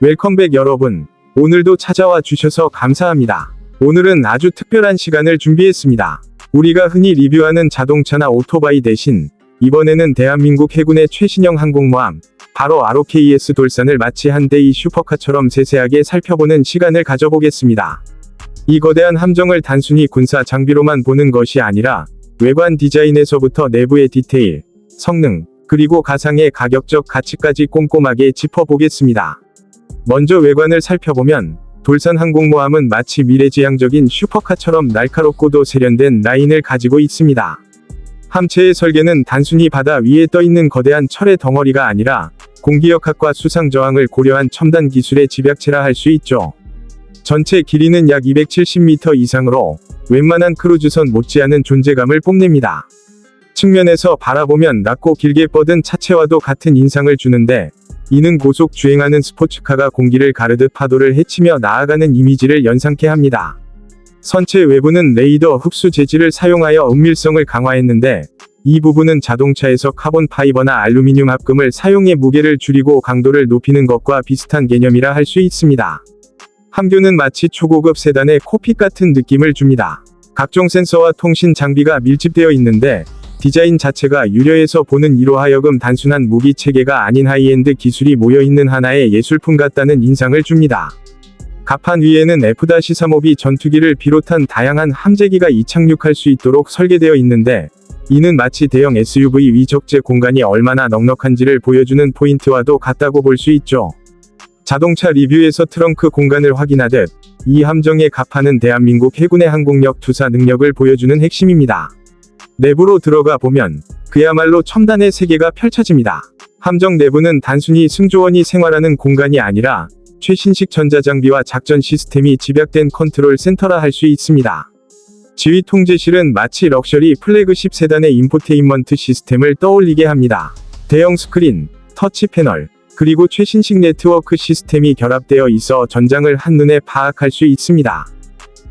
웰컴백 여러분. 오늘도 찾아와 주셔서 감사합니다. 오늘은 아주 특별한 시간을 준비했습니다. 우리가 흔히 리뷰하는 자동차나 오토바이 대신 이번에는 대한민국 해군의 최신형 항공모함, 바로 ROKS 돌산을 마치 한 대의 슈퍼카처럼 세세하게 살펴보는 시간을 가져보겠습니다. 이 거대한 함정을 단순히 군사 장비로만 보는 것이 아니라 외관 디자인에서부터 내부의 디테일, 성능, 그리고 가상의 가격적 가치까지 꼼꼼하게 짚어보겠습니다. 먼저 외관을 살펴보면 돌산 항공모함은 마치 미래지향적인 슈퍼카처럼 날카롭고도 세련된 라인을 가지고 있습니다. 함체의 설계는 단순히 바다 위에 떠 있는 거대한 철의 덩어리가 아니라 공기역학과 수상 저항을 고려한 첨단 기술의 집약체라 할 수 있죠. 전체 길이는 약 270m 이상으로 웬만한 크루즈선 못지않은 존재감을 뽐냅니다. 측면에서 바라보면 낮고 길게 뻗은 차체와도 같은 인상을 주는데 이는 고속 주행하는 스포츠카가 공기를 가르듯 파도를 헤치며 나아가는 이미지를 연상케 합니다. 선체 외부는 레이더 흡수 재질을 사용하여 은밀성을 강화했는데 이 부분은 자동차에서 카본 파이버나 알루미늄 합금을 사용해 무게를 줄이고 강도를 높이는 것과 비슷한 개념이라 할 수 있습니다. 함교는 마치 초고급 세단의 코핏 같은 느낌을 줍니다. 각종 센서와 통신 장비가 밀집되어 있는데 디자인 자체가 유려해서 보는 이로 하여금 단순한 무기 체계가 아닌 하이엔드 기술이 모여있는 하나의 예술품 같다는 인상을 줍니다. 갑판 위에는 F-35B 전투기를 비롯한 다양한 함재기가 이착륙할 수 있도록 설계되어 있는데 이는 마치 대형 SUV 위 적재 공간이 얼마나 넉넉한지를 보여주는 포인트와도 같다고 볼 수 있죠. 자동차 리뷰에서 트렁크 공간을 확인하듯 이 함정의 갑판은 대한민국 해군의 항공력 투사 능력을 보여주는 핵심입니다. 내부로 들어가 보면 그야말로 첨단의 세계가 펼쳐집니다. 함정 내부는 단순히 승조원이 생활하는 공간이 아니라 최신식 전자장비와 작전 시스템이 집약된 컨트롤 센터라 할 수 있습니다. 지휘 통제실은 마치 럭셔리 플래그십 세단의 인포테인먼트 시스템을 떠올리게 합니다. 대형 스크린, 터치 패널, 그리고 최신식 네트워크 시스템이 결합되어 있어 전장을 한눈에 파악할 수 있습니다.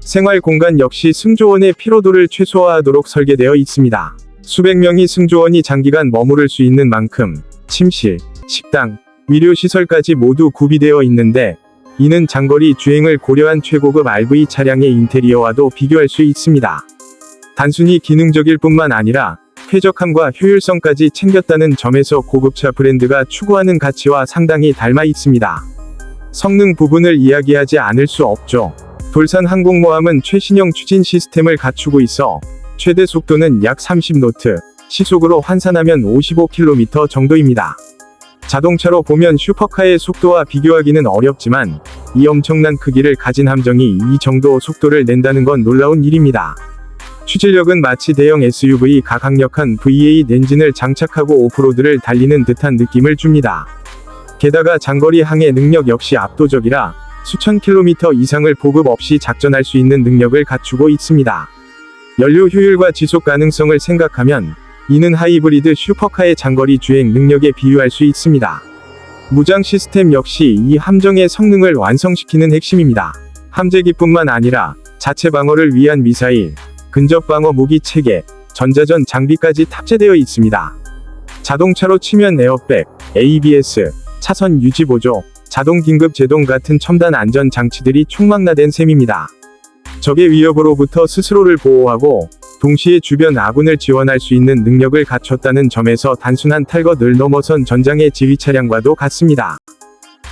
생활 공간 역시 승조원의 피로도를 최소화하도록 설계되어 있습니다. 수백 명의 승조원이 장기간 머무를 수 있는 만큼 침실, 식당, 위료시설까지 모두 구비되어 있는데 이는 장거리 주행을 고려한 최고급 RV 차량의 인테리어와도 비교할 수 있습니다. 단순히 기능적일 뿐만 아니라 쾌적함과 효율성까지 챙겼다는 점에서 고급차 브랜드가 추구하는 가치와 상당히 닮아 있습니다. 성능 부분을 이야기하지 않을 수 없죠. 돌산 항공모함은 최신형 추진 시스템을 갖추고 있어 최대 속도는 약 30노트, 시속으로 환산하면 55km 정도입니다. 자동차로 보면 슈퍼카의 속도와 비교하기는 어렵지만 이 엄청난 크기를 가진 함정이 이 정도 속도를 낸다는 건 놀라운 일입니다. 추진력은 마치 대형 SUV 가강력한 V8 엔진을 장착하고 오프로드를 달리는 듯한 느낌을 줍니다. 게다가 장거리 항해 능력 역시 압도적이라 수천 킬로미터 이상을 보급 없이 작전할 수 있는 능력을 갖추고 있습니다. 연료 효율과 지속 가능성을 생각하면 이는 하이브리드 슈퍼카의 장거리 주행 능력에 비유할 수 있습니다. 무장 시스템 역시 이 함정의 성능을 완성시키는 핵심입니다. 함재기뿐만 아니라 자체 방어를 위한 미사일, 근접 방어 무기 체계, 전자전 장비까지 탑재되어 있습니다. 자동차로 치면 에어백, ABS, 차선 유지 보조, 자동 긴급 제동 같은 첨단 안전 장치들이 총망라된 셈입니다. 적의 위협으로부터 스스로를 보호하고 동시에 주변 아군을 지원할 수 있는 능력을 갖췄다는 점에서 단순한 탈것을 넘어선 전장의 지휘 차량과도 같습니다.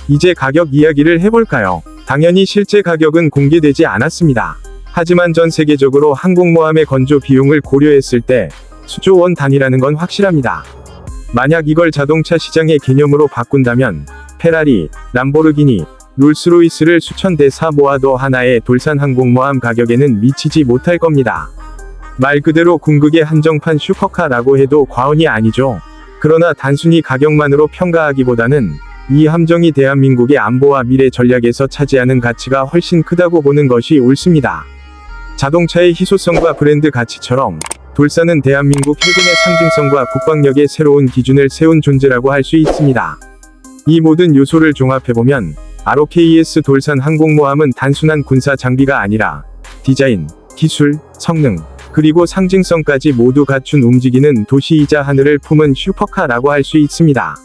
이제 가격 이야기를 해볼까요? 당연히 실제 가격은 공개되지 않았습니다. 하지만 전 세계적으로 항공모함의 건조 비용을 고려했을 때 수조 원 단위라는 건 확실합니다. 만약 이걸 자동차 시장의 개념으로 바꾼다면 페라리, 람보르기니, 롤스로이스를 수천 대 사 모아도 하나의 돌산 항공모함 가격에는 미치지 못할 겁니다. 말 그대로 궁극의 한정판 슈퍼카라고 해도 과언이 아니죠. 그러나 단순히 가격만으로 평가하기보다는 이 함정이 대한민국의 안보와 미래 전략에서 차지하는 가치가 훨씬 크다고 보는 것이 옳습니다. 자동차의 희소성과 브랜드 가치처럼 돌산은 대한민국 해군의 상징성과 국방력의 새로운 기준을 세운 존재라고 할 수 있습니다. 이 모든 요소를 종합해보면 ROKS 돌산 항공모함은 단순한 군사 장비가 아니라 디자인, 기술, 성능, 그리고 상징성까지 모두 갖춘 움직이는 도시이자 하늘을 품은 슈퍼카라고 할 수 있습니다.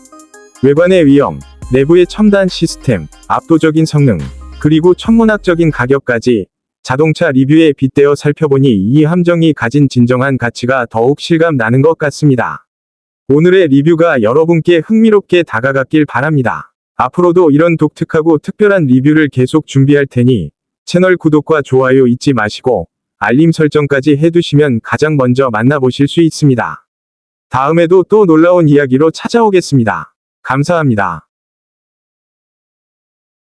외관의 위험, 내부의 첨단 시스템, 압도적인 성능, 그리고 천문학적인 가격까지 자동차 리뷰에 빗대어 살펴보니 이 함정이 가진 진정한 가치가 더욱 실감 나는 것 같습니다. 오늘의 리뷰가 여러분께 흥미롭게 다가갔길 바랍니다. 앞으로도 이런 독특하고 특별한 리뷰를 계속 준비할 테니 채널 구독과 좋아요 잊지 마시고 알림 설정까지 해두시면 가장 먼저 만나보실 수 있습니다. 다음에도 또 놀라운 이야기로 찾아오겠습니다. 감사합니다.